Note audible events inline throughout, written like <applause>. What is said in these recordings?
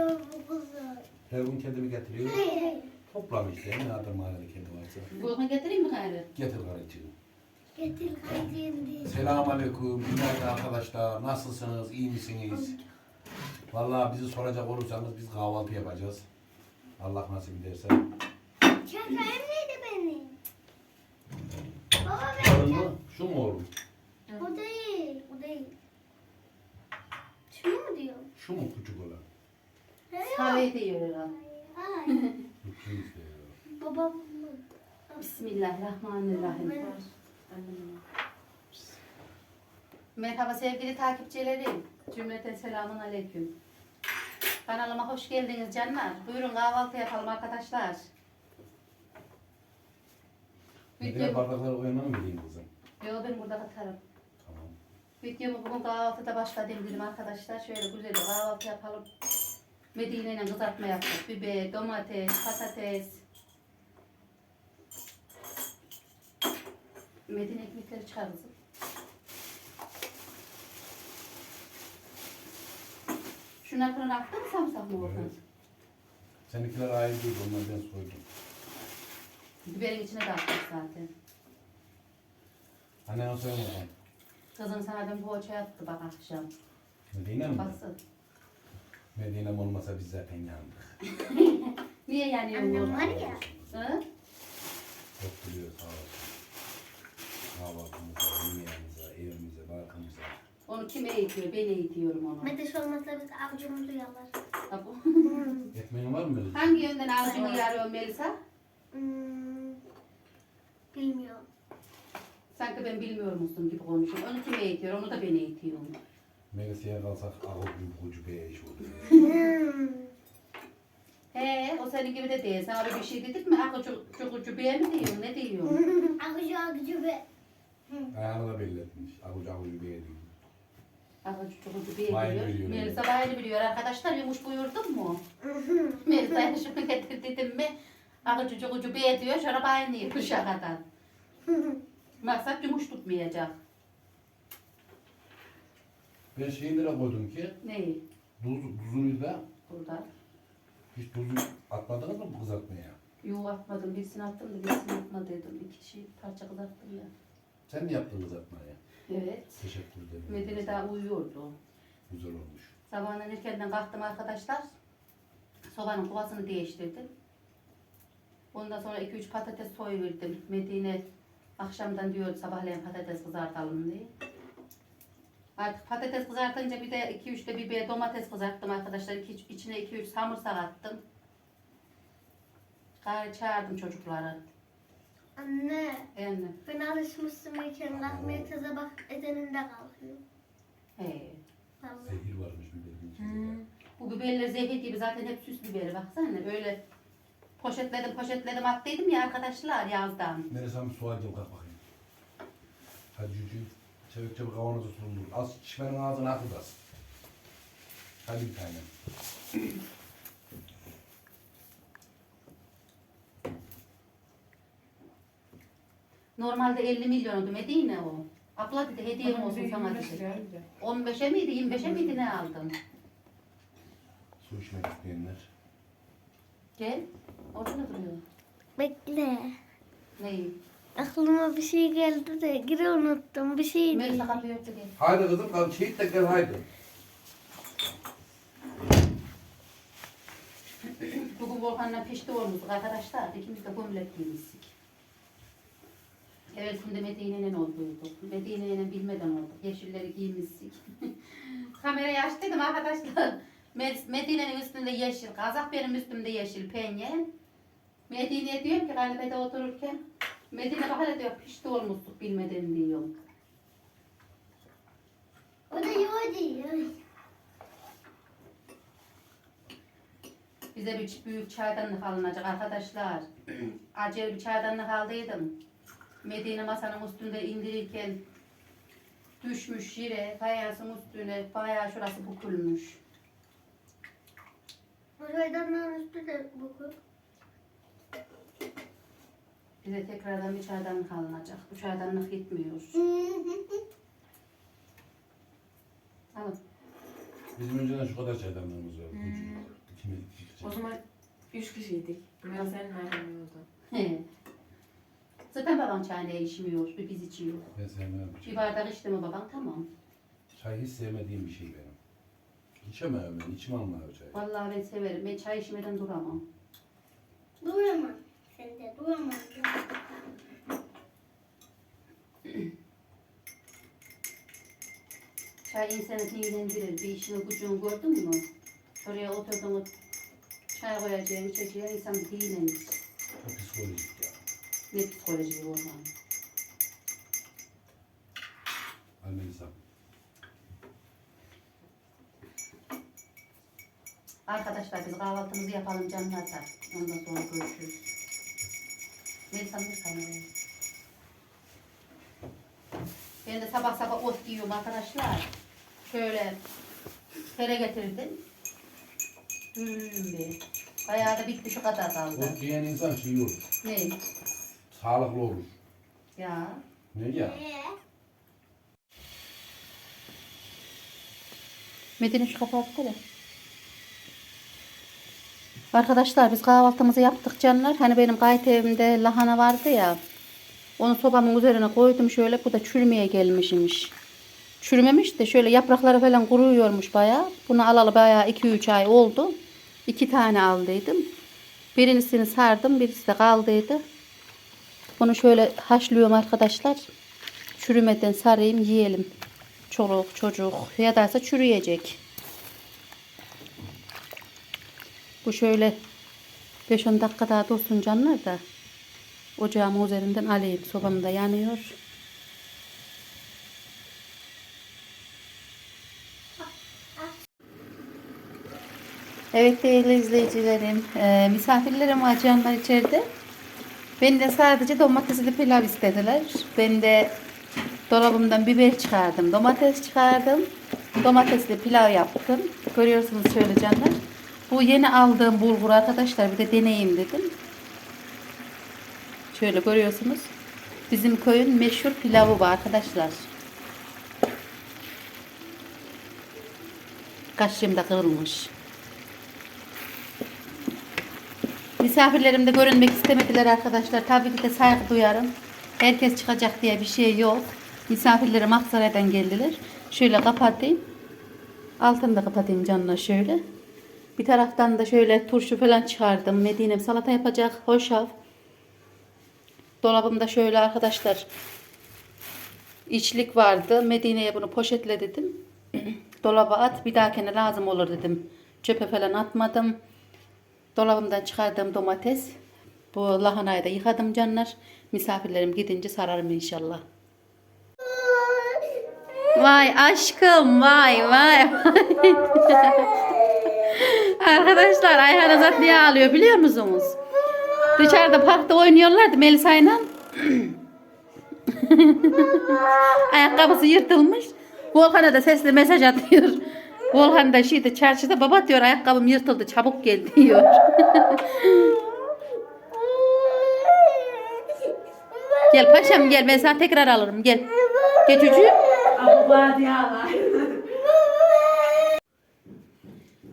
getiriyor bu kızı. Her gün kendimi getiriyor. Hey hey. Toplam işte. Ne kadar mahallede kendi varsa. Volkan getireyim mi gayrı? Getir karıcığım. Getir diye. Selamun Aleyküm. Günaydın arkadaşlar. Nasılsınız? İyi misiniz? Vallahi bizi soracak olursanız biz kahvaltı yapacağız. Allah nasip ederse. Çakayım neydi benim? Baba ben? Şu mu oğlum? O değil. O değil. Şunu mu diyor? Şu mu küçük olan? Kahve diyor herhalde. Babam? Bismillahirrahmanirrahim. Merhaba sevgili takipçilerim. Cümleten selamun aleyküm. Kanalıma hoş geldiniz canlar. Buyurun kahvaltı yapalım arkadaşlar. Medine Video... bardakları o yana mı vereyim kızım? Yo ben burada katarım. Tamam. Videomu bugün kahvaltıda başladım dedim arkadaşlar. Şöyle güzel bir kahvaltı yapalım. Medine ile kızartma yaptık. Biber, domates, patates. Medine ekmekleri çıkar kızım. Şuna fırına attın samsak mı Volkan? Evet. Seninkiler ayrı değil. Onları ben soydum. Biberin içine de attık zaten. Anne o söyle. Kızım sana ben poğaça yaptı bak akşam. Medine mi? Basın. Medine'm olmasa biz zaten yandık. <laughs> Niye yanıyor Annem var ya. Hı? Çok biliyor sağ olsun. Kahvaltımıza, yemeğimize, evimize, barkımıza. Onu kim eğitiyor? Ben eğitiyorum onu. Meteş olmasa biz avcumuzu yalar. Ha, bu- Ekmeğin var mı? Hangi yönden avcunu yarıyor Melisa? Hmm, bilmiyorum. Sanki ben bilmiyor musun gibi konuşuyor. Onu kim eğitiyor? Onu da ben eğitiyorum. Melisa'ya kalsak ağır bir ucu bir iş olur. <laughs> He, o senin gibi de değil. Sana bir şey dedik mi? Akıcı, çukucu bir mi diyor? Ne diyor? <laughs> Akıcı akıcı be. Ayağını da belli etmiş. Avucu avucu bir yedi. Akıcı, çukucu bir Vay diyor. biliyor, Melisa bayını biliyor. Arkadaşlar yumuş buyurdun mu? <laughs> Melisa'ya şunu getir dedim mi? Akıcı, çukucu bir diyor. Şöyle bayını yiyor şakadan. Maksat yumuş tutmayacak. Ben şeyi nereye koydum ki? Neyi? Tuz, tuzunu da Burada. hiç tuzu atmadınız mı bu kızartmaya? Yuh atmadım. Birisini attım da birisini atmadıydım. İki şey parça kızarttım ya. Sen mi yaptın kızartmayı? Evet. Teşekkür ederim. Medine daha uyuyordu. Güzel olmuş. Sabahından erkenden kalktım arkadaşlar. Sobanın kovasını değiştirdim. Ondan sonra 2-3 patates soyuverdim. Medine akşamdan diyordu sabahleyin patates kızartalım diye. Artık patates kızartınca bir de 2-3 de biber domates kızarttım arkadaşlar. İki, içine 2-3 samırsak attım. Gari çağırdım çocukları. Anne. Yani, Ben alışmıştım iken kalkmaya teze bak edeninde kalkıyor. he. Vallahi. Zehir varmış biberin içinde. Bu biberler zehir gibi zaten hep süs biberi baksana böyle poşetledim poşetledim attıydım ya arkadaşlar yazdan. Neresi bir sualcım kalk bakayım. Hadi cücüğüm. Çabuk çabuk kavanozu sundur. Az şişmenin ağzına akıl az. Hadi bir tane. Normalde 50 milyondu Medine o. Abla dedi hediyem olsun sana dedi. 15'e miydi 25'e miydi ne aldın? Su içmek isteyenler. Gel. Orada duruyor? Bekle. Neyi? Aklıma bir şey geldi de geri unuttum bir şey Melisa kapıyı örtü gel. Haydi kızım kalk de gel haydi. Bugün Volkan'la pişti olmuştuk arkadaşlar. İkimiz de gömlek giymiştik. Evet şimdi Medine'nin olduyduk. Medine'nin bilmeden olduk. Yeşilleri giymiştik. <laughs> Kamerayı aç dedim arkadaşlar. Med- Medine'nin üstünde yeşil kazak, benim üstümde yeşil penye. Medine'ye diyorum ki kanepede otururken Medine hele diyor pişti olmuştuk bilmeden diyorum. O da yoğurdu diyor. Bize bir büyük çaydanlık alınacak arkadaşlar. <clears throat> Acele bir çaydanlık aldıydım. Medine masanın üstünde indirirken düşmüş yere, fayansın üstüne, bayağı şurası bükülmüş. O çaydanlığın üstü de bu. Bize tekrardan bir çaydanlık alınacak. Bu çaydanlık gitmiyor. Alın. Bizim önceden şu kadar çaydanlığımız var. Küçük. İkimiz iki kişi. O zaman üç kişiydik. Ben senin ayrılıyordum. He. Zaten babam çayla içmiyor, bir biz içiyor. Ben sevmem. Bir bardak içti mi babam tamam. Çay hiç sevmediğim bir şey benim. İçemem ben, içmem abi çay. Vallahi ben severim. Ben çay içmeden duramam. Duramam. Sen de duramam. Çay insanı dinlendirir. Bir işini gücünü gördün mü? Şuraya oturdun mu çay koyacaksın, içeceğin insan bir dinlenir. O psikolojik ya. Ne psikoloji bu zaman. Almelisa. Arkadaşlar biz kahvaltımızı yapalım canlar da. Ondan sonra görüşürüz. Melisa ne kamerayı? Ben de sabah sabah ot yiyorum arkadaşlar. Şöyle tere getirdim. Hmm be. Bayağı da bitti şu kadar kaldı. Ot yiyen insan şey olur. Ne? Sağlıklı olur. Ya. Ne ya? Medine şu kapağı tutsana. Arkadaşlar biz kahvaltımızı yaptık canlar. Hani benim gayet evimde lahana vardı ya. Onu sobamın üzerine koydum şöyle. Bu da çürümeye gelmişmiş. Çürümemiş de şöyle yaprakları falan kuruyormuş bayağı. Bunu alalı bayağı 2-3 ay oldu. İki tane aldıydım. Birisini sardım. Birisi de kaldıydı. Bunu şöyle haşlıyorum arkadaşlar. Çürümeden sarayım yiyelim. Çoluk çocuk ya da ise çürüyecek. Bu şöyle 5-10 dakika daha dursun canlar da ocağımın üzerinden alayım. Sobam da yanıyor. Evet değerli izleyicilerim, e, misafirlerim var canlar içeride. Ben de sadece domatesli pilav istediler. Ben de dolabımdan biber çıkardım, domates çıkardım. Domatesli pilav yaptım. Görüyorsunuz şöyle canlar. Bu yeni aldığım bulgur arkadaşlar bir de deneyeyim dedim. Şöyle görüyorsunuz. Bizim köyün meşhur pilavı bu arkadaşlar. Kaşığım da kırılmış. Misafirlerim de görünmek istemediler arkadaşlar. Tabii ki de saygı duyarım. Herkes çıkacak diye bir şey yok. Misafirlerim Aksaray'dan geldiler. Şöyle kapatayım. Altını da kapatayım canına şöyle. Bir taraftan da şöyle turşu falan çıkardım. Medine'm salata yapacak. Hoşaf. Dolabımda şöyle arkadaşlar içlik vardı. Medine'ye bunu poşetle dedim. <clears throat> Dolaba at bir dahakine lazım olur dedim. Çöpe falan atmadım. Dolabımdan çıkardığım domates. Bu lahanayı da yıkadım canlar. Misafirlerim gidince sararım inşallah. Vay aşkım vay vay. <laughs> Arkadaşlar Ayhan Azat niye ağlıyor biliyor musunuz? Dışarıda parkta oynuyorlardı Melisa'yla. <laughs> Ayakkabısı yırtılmış. Volkan'a da sesli mesaj atıyor. Volkan da şeyde çarşıda baba diyor ayakkabım yırtıldı çabuk gel diyor. <laughs> gel paşam gel ben sana tekrar alırım gel. Gel çocuğum. Allah diyorlar.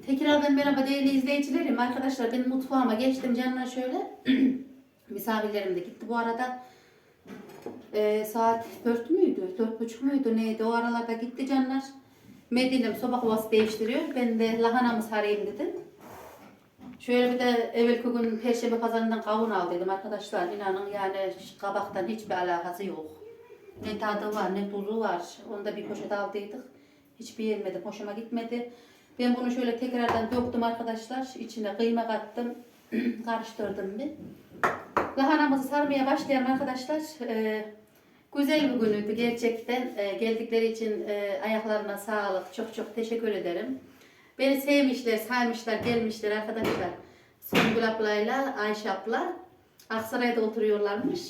Tekrardan merhaba değerli izleyicilerim. Arkadaşlar ben mutfağıma geçtim canlar şöyle. <clears throat> Misafirlerim de gitti bu arada. Ee, saat 4 müydü? 4.30 müydü neydi? O aralarda gitti canlar. Medine'm soba kovası değiştiriyor. Ben de lahanamı sarayım dedim. Şöyle bir de evvelki gün Perşembe pazarından kavun aldıydım arkadaşlar. İnanın yani kabaktan hiçbir alakası yok. Ne tadı var ne tuzu var. Onu da bir poşet aldıydık. Hiçbir yemedim. Hoşuma gitmedi. Ben bunu şöyle tekrardan döktüm arkadaşlar. İçine kıyma kattım. <clears throat> Karıştırdım bir. Lahanamızı sarmaya başlayalım arkadaşlar. Ee, güzel bir günüydü gerçekten. Ee, geldikleri için e, ayaklarına sağlık. Çok çok teşekkür ederim. Beni sevmişler, saymışlar, gelmişler arkadaşlar. Songül ablayla Ayşe abla Aksaray'da oturuyorlarmış.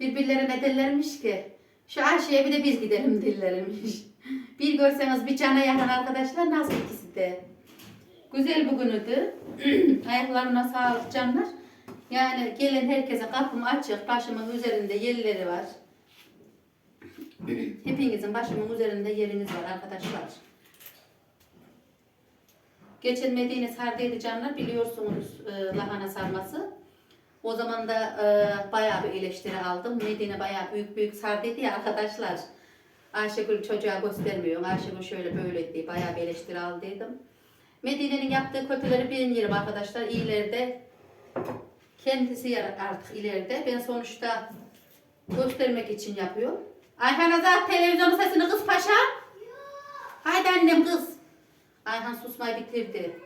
Birbirlerine derlermiş ki şu Ayşe'ye bir de biz gidelim <laughs> dillermiş. Bir görseniz bir cana yakın arkadaşlar nasıl ikisi de. Güzel bir günüydü. <clears throat> Ayaklarına sağlık canlar. Yani gelen herkese kapım açık. Başımın üzerinde yerleri var. <clears throat> Hepinizin başımın üzerinde yeriniz var arkadaşlar. Geçen Medine sardıydı canlar biliyorsunuz e, lahana sarması. O zaman da e, bayağı bir eleştiri aldım. Medine bayağı büyük büyük sardıydı ya arkadaşlar. Ayşegül çocuğa göstermiyor. Ayşegül şöyle böyle diye bayağı bir eleştiri aldıydım. Medine'nin yaptığı kötüleri ben arkadaşlar. İyileri de kendisi yer artık ileride. Ben sonuçta göstermek için yapıyorum. Ayhan Azat televizyonun sesini kız paşa. Haydi annem kız. Ayhan susmayı bitirdi.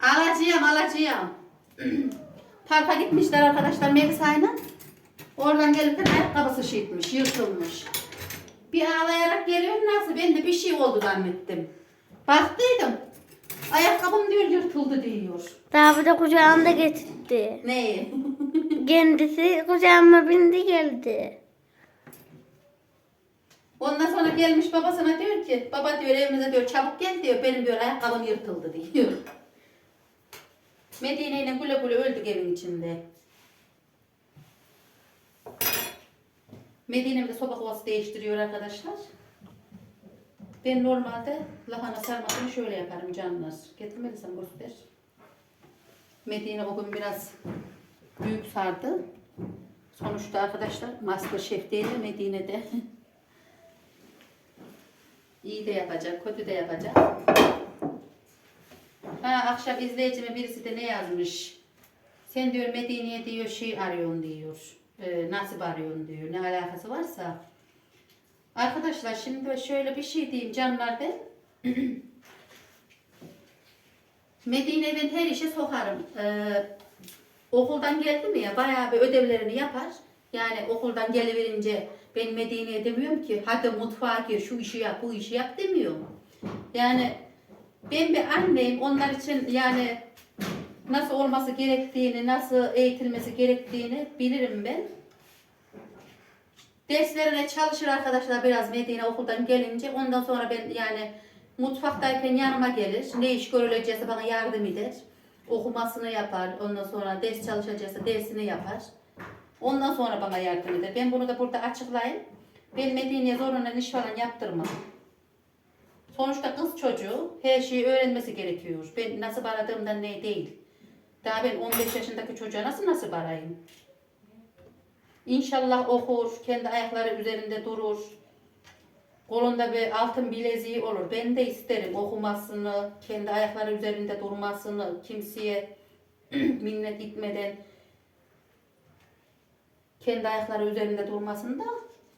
Alacağım alacağım. <clears throat> Parka gitmişler arkadaşlar Melisa'yla. Oradan gelirken ayakkabısı şişmiş, yırtılmış. Bir ağlayarak geliyor nasıl? Ben de bir şey oldu zannettim. Baktıydım. Ayakkabım diyor yırtıldı diyor. Daha bir de kucağında getirdi. Neyi? <laughs> Kendisi kucağıma bindi geldi. Ondan sonra gelmiş babasına diyor ki baba diyor evimize diyor çabuk gel diyor benim diyor ayakkabım yırtıldı diyor. Medine ile güle güle öldük evin içinde. Medine'mde soba kovası değiştiriyor arkadaşlar. Ben normalde lahana sarmasını şöyle yaparım canlar. Getirmediysem göster. Medine o gün biraz büyük sardı. Sonuçta arkadaşlar Masterchef değil de Medine'de. <laughs> İyi de yapacak, kötü de yapacak. Ha, akşam izleyicime birisi de ne yazmış? Sen diyor Medine'ye diyor şey arıyorsun diyor. E, nasip arıyorsun diyor. Ne alakası varsa. Arkadaşlar şimdi şöyle bir şey diyeyim canlar ben. <clears throat> Medine'ye ben her işe sokarım. Ee, okuldan geldi mi ya bayağı bir ödevlerini yapar. Yani okuldan geliverince ben Medine'ye demiyorum ki hadi mutfağa gir şu işi yap bu işi yap demiyorum. Yani ben bir anneyim onlar için yani nasıl olması gerektiğini, nasıl eğitilmesi gerektiğini bilirim ben. Derslerine çalışır arkadaşlar biraz Medine okuldan gelince. Ondan sonra ben yani mutfaktayken yanıma gelir. Ne iş görüleceğse bana yardım eder. Okumasını yapar. Ondan sonra ders çalışacaksa dersini yapar. Ondan sonra bana yardım eder. Ben bunu da burada açıklayayım. Ben Medine'ye zorunlu iş falan yaptırmam. Sonuçta kız çocuğu her şeyi öğrenmesi gerekiyor. Ben nasıl aradığımdan ne değil. Daha ben 15 yaşındaki çocuğa nasıl nasıl arayayım? İnşallah okur, kendi ayakları üzerinde durur. Kolunda bir altın bileziği olur. Ben de isterim okumasını, kendi ayakları üzerinde durmasını, kimseye <clears throat> minnet gitmeden kendi ayakları üzerinde durmasını da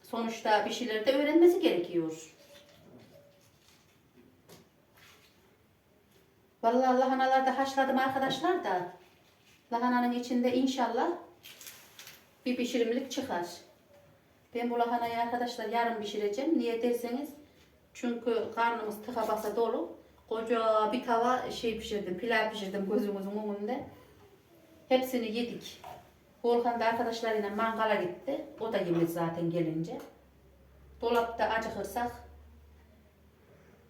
sonuçta bir şeyleri de öğrenmesi gerekiyor. Vallahi lahanalarda haşladım arkadaşlar da lahananın içinde inşallah bir pişirimlik çıkar. Ben bu lahanayı arkadaşlar yarın pişireceğim. Niye derseniz çünkü karnımız tıka basa dolu. Koca bir tava şey pişirdim, pilav pişirdim gözümüzün önünde. Hepsini yedik. Volkan da arkadaşlarıyla mangala gitti. O da yemez zaten gelince. Dolapta acıkırsak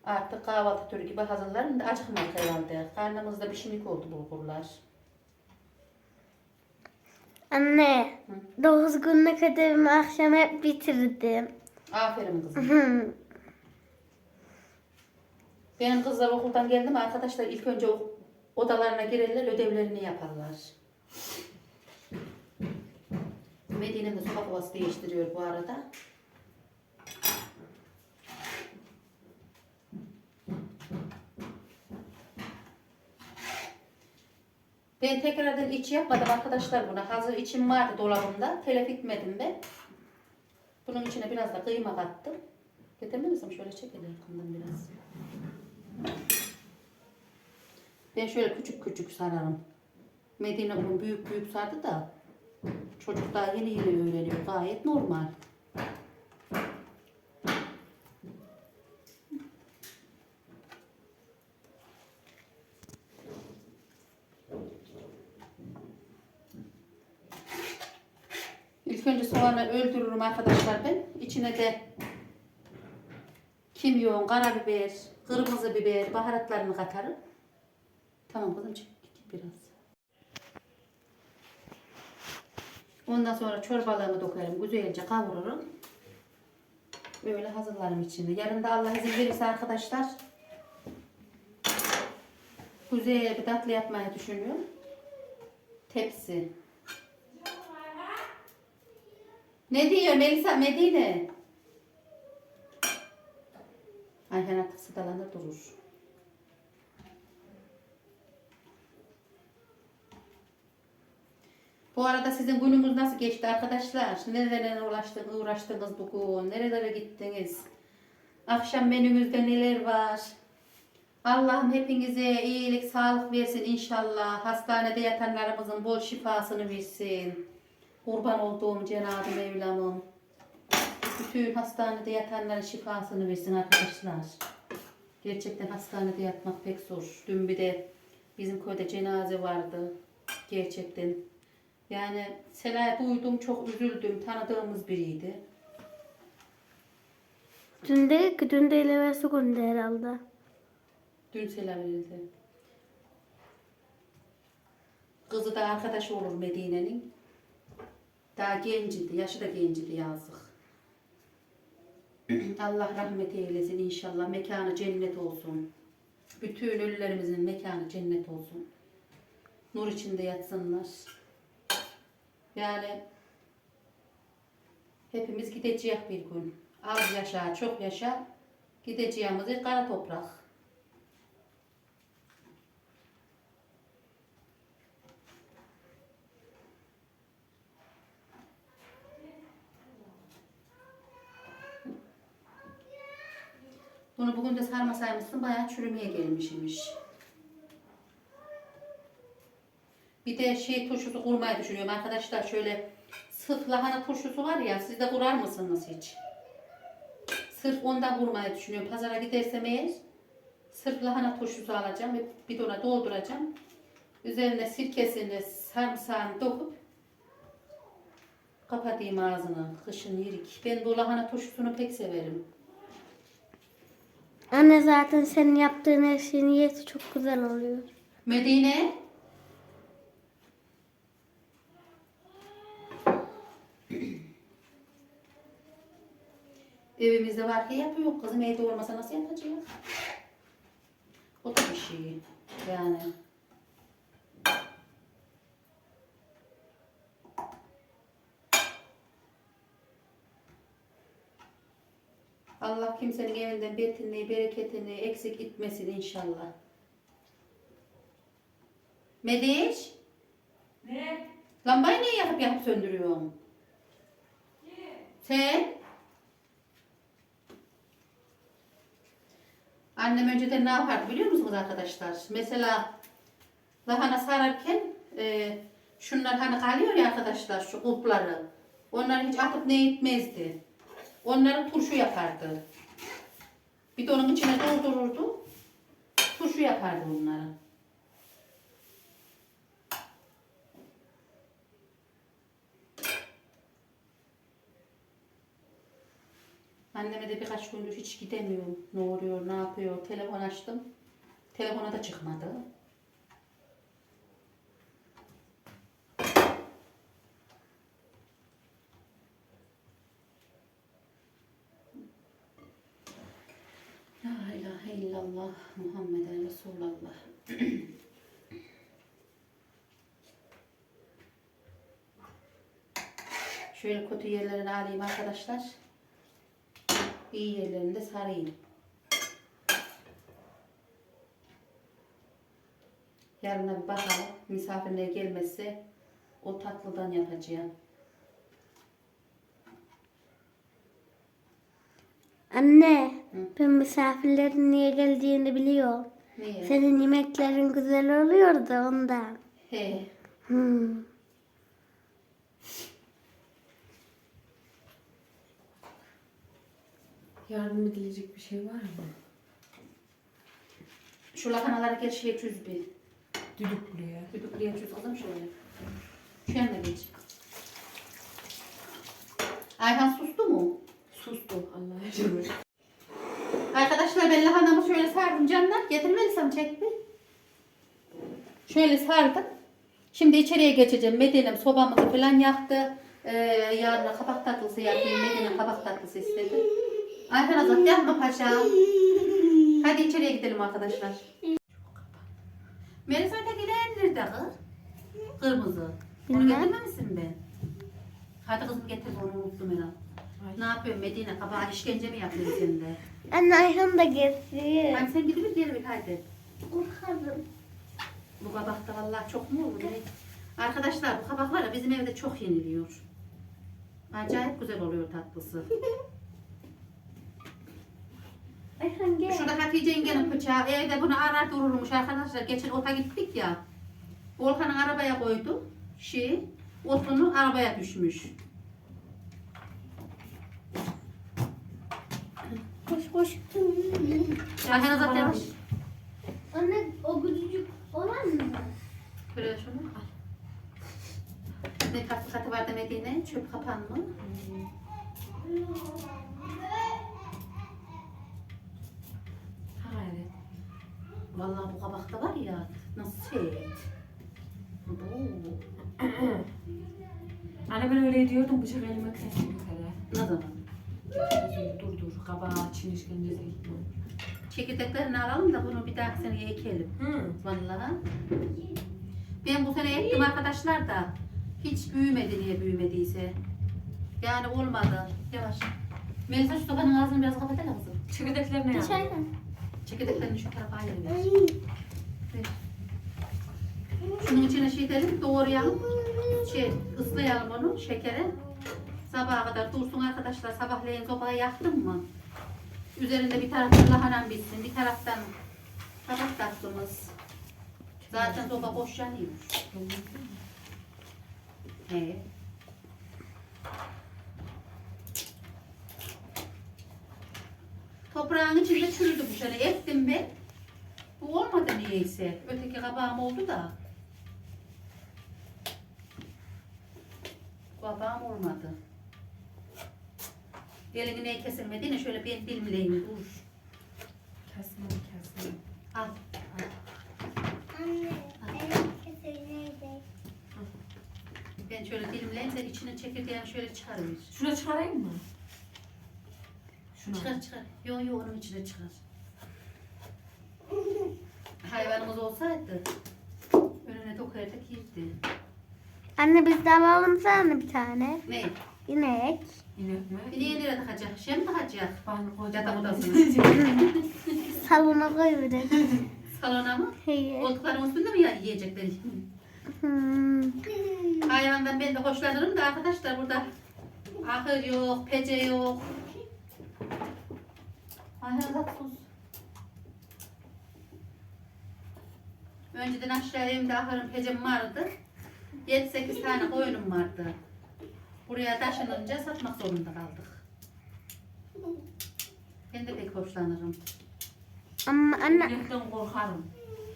artık kahvaltı türü gibi hazırlarım da acıkmadık herhalde. Karnımızda bir şinik oldu bulgurlar. Anne, 9 günlük ödevimi akşam hep bitirdim. Aferin kızım. Hı. Benim kızlar okuldan geldi mi arkadaşlar ilk önce o- odalarına girerler ödevlerini yaparlar. Medine'm de sokak havası değiştiriyor bu arada. Ben tekrardan iç yapmadım arkadaşlar buna. Hazır içim vardı dolabımda. Telef etmedim ben. Bunun içine biraz da kıyma kattım. Getirmemişim şöyle çekelim yakından biraz. Ben şöyle küçük küçük sararım. Medine onun büyük büyük sardı da çocuk daha yeni yeni öğreniyor. Gayet normal. İlk soğanı öldürürüm arkadaşlar ben. İçine de kimyon, karabiber, kırmızı biber, baharatlarını katarım. Tamam kızım git biraz. Ondan sonra çorbalığımı dökerim. Güzelce kavururum. Böyle hazırlarım içinde. Yarın da Allah izin verirse arkadaşlar Kuzey'e bir tatlı yapmayı düşünüyorum. Tepsi. Ne diyor Melisa Medine? Ayhan artık sıdalanır durur. Bu arada sizin gününüz nasıl geçti arkadaşlar? Nerelere uğraştınız, uğraştınız bugün? Nerelere gittiniz? Akşam menümüzde neler var? Allah'ım hepinize iyilik, sağlık versin inşallah. Hastanede yatanlarımızın bol şifasını versin. Kurban olduğum Cenab-ı Mevlam'ım. Bütün hastanede yatanların şifasını versin arkadaşlar. Gerçekten hastanede yatmak pek zor. Dün bir de bizim köyde cenaze vardı. Gerçekten. Yani Selay duydum çok üzüldüm. Tanıdığımız biriydi. Dün de, dün de ilerisi gündü herhalde. Dün selam verildi. Kızı da arkadaş olur Medine'nin. Daha gencidi, yaşı da gencidi yazık. Allah rahmet eylesin inşallah. Mekanı cennet olsun. Bütün ölülerimizin mekanı cennet olsun. Nur içinde yatsınlar. Yani hepimiz gideceğiz bir gün. Az yaşa, çok yaşa. Gideceğimiz kara toprak. Bunu bugün de sarmasaymışsın bayağı çürümeye gelmiş imiş. Bir de şey turşusu kurmayı düşünüyorum arkadaşlar. Şöyle sırf lahana turşusu var ya siz de kurar mısınız hiç? Sırf ondan kurmayı düşünüyorum. Pazara gidersem eğer sırf lahana turşusu alacağım ve bidona dolduracağım. Üzerine sirkesini, sarımsağını dokup kapatayım ağzını. Kışın yerik. Ben bu lahana turşusunu pek severim. Anne zaten senin yaptığın her şeyin yiyesi çok güzel oluyor. Medine. <clears throat> Evimizde var ki yapıyor. Kızım evde olmasa nasıl yapacağız? O da bir şey. Yani. Allah kimsenin evinden betinliği, bereketini eksik etmesin inşallah. Mediş, Ne? lambayı niye yakıp yakıp söndürüyorsun? Sen? Annem önceden ne yapardı biliyor musunuz arkadaşlar? Mesela lahana sararken e, şunlar hani kalıyor ya arkadaşlar şu kupları. Onları hiç atıp ne etmezdi. Onları turşu yapardı. Bir de onun içine doldururdu. Turşu yapardı onları. Anneme de birkaç gündür hiç gidemiyorum. Ne oluyor, ne yapıyor? Telefon açtım. Telefona da çıkmadı. Muhammeden Resulallah. <clears throat> Şöyle kötü yerlerini alayım arkadaşlar. İyi yerlerini de sarayım. Yarına bakalım. Misafirler gelmezse o tatlıdan yapacağım. Anne, ben misafirlerin niye geldiğini biliyorum. Niye? Senin yemeklerin güzel oluyor da ondan. He. Hmm. Yardım edilecek bir şey var mı? Şu lahanaları gel şeye çöz bir. Düdüklüye. Düdüklüye çöz kızım şöyle. Şu yanına geç. Ayhan sustu mu? Sustu Allah'a emanet. Arkadaşlar ben lahanamı şöyle sardım canlar. Getirmelisem çek bir. Şöyle sardım. Şimdi içeriye geçeceğim. Medine'm sobamızı falan yaktı. Ee, yarına kabak tatlısı yapayım. Medine kabak tatlısı istedi. Ayhan Azat yapma paşa. Hadi içeriye gidelim arkadaşlar. Melisa ötekiler nerede kız? Kırmızı. Onu getirmemişsin ben. Hadi kızım getir onu unuttum herhalde. Ne yapıyorsun Medine? Kabağa işkence mi yapıyorsun sen de? Anne Ayhan da geldi. Hadi sen gidip geri bir haydi. Korkarım. Bu kabakta vallahi çok mu olur? ne? Arkadaşlar bu kabak var ya bizim evde çok yeniliyor. Acayip güzel oluyor tatlısı. <laughs> Ayhan gel. Şurada Hatice yengenin bıçağı evde bunu arar dururmuş arkadaşlar. Geçen ota gittik ya. Volkan'ın arabaya koydu. Şey, otunu arabaya düşmüş. Koş koş. Ayhan zaten yavaş. Anne o küçücük olan mı? Böyle şunu al. Ne katı katı var demediğine çöp kapan mı? Ha gayret. Vallahi bu kabakta var ya nasıl. Bu. Anne ben öyle diyordum bıçak elime kere. Ne zaman? Dur dur kabağı çin işkencesi gitme. Çekirdeklerini alalım da bunu bir dahaki seneye ekelim. Hı. Vallahi. Ben bu sene ektim arkadaşlar da hiç büyümedi niye büyümediyse. Yani olmadı. Yavaş. Melisa şu sobanın ağzını biraz kapat hele kızım. Çekirdekler ne yaptı? Ayhan. Çekirdeklerini şu tarafa ayırın. Ay. Ver. Şunun içine şey edelim, doğrayalım. Şey, ıslayalım onu şekere. Sabaha kadar dursun arkadaşlar. Sabahleyin sobayı yaktım mı? Üzerinde bir taraftan lahanam bitsin, bir taraftan kabak tatlımız. Zaten soba boş yanıyor. He. Toprağın içinde çürüdü bu sene. Ektim ben. Bu olmadı niyeyse. Öteki kabağım oldu da. Kabağım olmadı. Elini ne kesilmedi yine şöyle bir dilimleyeyim dur. Kesme kesme. Al. Anne. Ben şöyle dilimleyeyim sen içine çekirdeğini şöyle çıkarır. Şuna çıkarayım mı? Şuna. Çıkar çıkar. Yo yo onun içine çıkar. Hayvanımız olsaydı önüne dokardık yirdi. Anne biz de alalım sana bir tane. Ne? İnek. İnek mi? Bir de nereye takacak? Şey mi takacak? Ben kocaman. Yatak odasına. <laughs> Salona koyuverek. <laughs> Salona mı? Hayır. Koltukların üstünde mi ya- yiyecekler? Hmm. Hayvandan ben de hoşlanırım da arkadaşlar burada ahır yok, pece yok. Ahır sus. Önceden aşağı evimde ahırım pecem vardı. 7-8 tane koyunum vardı. Buraya taşınınca satmak zorunda kaldık. Ben de pek hoşlanırım. Ama anne İnekten korkarım.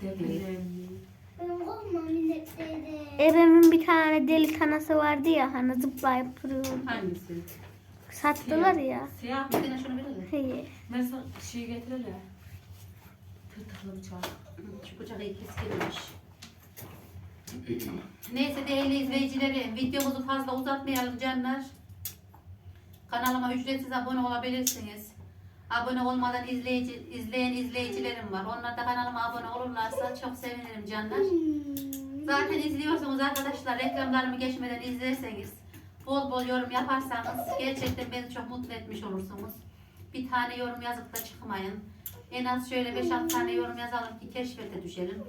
Dedim. benim korkmam inekleri. Ebemin bir tane deli kanası vardı ya hani zıplayıp duruyordu. Hangisi? Sattılar ya. Siyah. Bir tane şunu verelim. Hayır. Mesela şey getirelim. Tırtıklı bıçak. Şu bıçak iyi keskinmiş. Neyse değerli izleyicilerim videomuzu fazla uzatmayalım canlar. Kanalıma ücretsiz abone olabilirsiniz. Abone olmadan izleyici, izleyen izleyicilerim var. Onlar da kanalıma abone olurlarsa çok sevinirim canlar. Zaten izliyorsunuz arkadaşlar reklamlarımı geçmeden izlerseniz bol bol yorum yaparsanız gerçekten beni çok mutlu etmiş olursunuz. Bir tane yorum yazıp da çıkmayın. En az şöyle 5-6 tane yorum yazalım ki keşfete düşelim.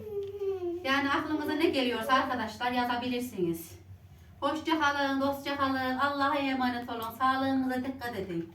Yani aklınıza ne geliyorsa arkadaşlar yazabilirsiniz. Hoşça kalın, dostça kalın. Allah'a emanet olun. Sağlığınıza dikkat edin.